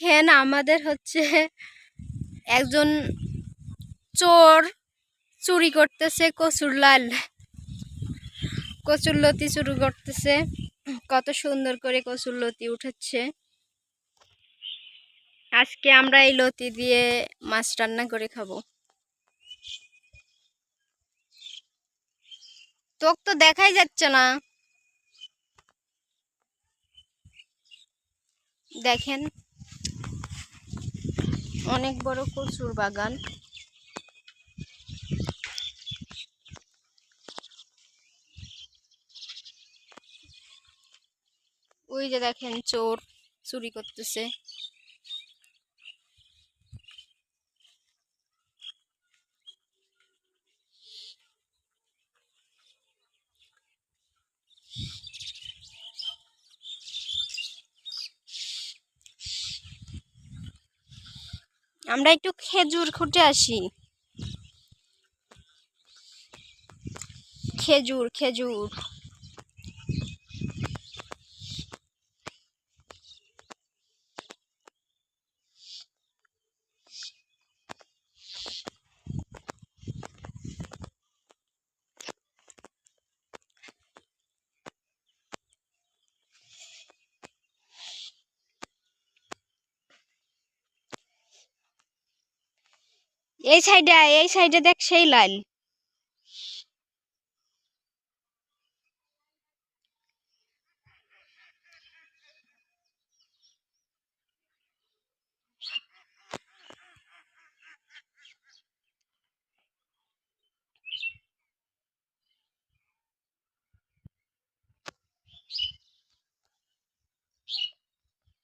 দেখেন আমাদের হচ্ছে একজন চোর চুরি করতেছে, কচুর লাল। কচুর লতি চুরি করতেছে। কত সুন্দর করে কচুর লতি উঠাচ্ছে আজকে আমরা এই লতি দিয়ে মাছ রান্না করে খাব। তোক তো দেখাই যাচ্ছে না। দেখেন। অনেক বড় কচুর বাগান। ওই যে দেখেন চোর চুরি করতেছে। আমরা একটু খেজুর খুঁটে আসি। খেজুর খেজুর। এই সাইডে এই সাইডে দেখ সেই লাল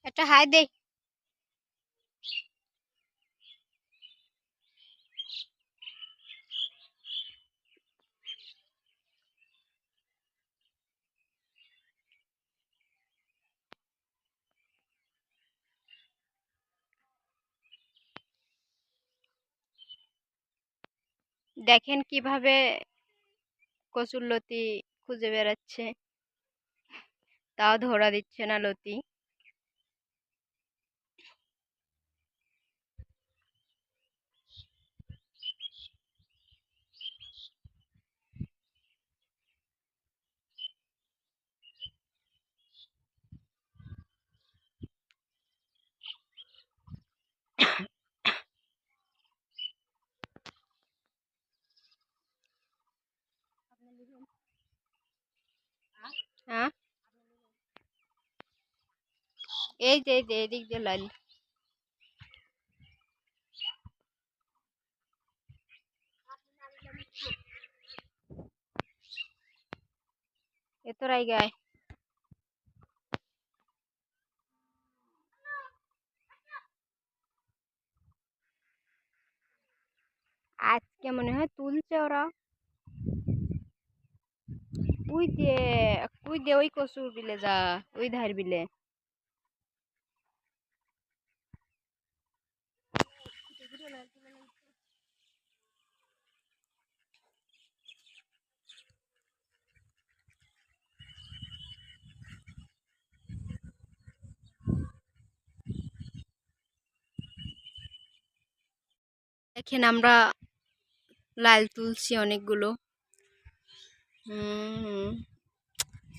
একটা হাই দে দেখেন কীভাবে কচুর লতি খুঁজে বেড়াচ্ছে। তাও ধরা দিচ্ছে না লতি। এই যে এই যে এদিক দিয়ে লাল এ তোরাই গায় আজকে মনে হয় তুলছে ওরা উই দিয়ে উই দিয়ে ওই কচুর বিলে যা ওই ধার বিলে দেখেন আমরা লাল তুলছি অনেকগুলো।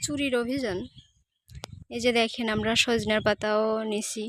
চুরির অভিযান। এই যে দেখেন আমরা সজনার পাতাও নিছি।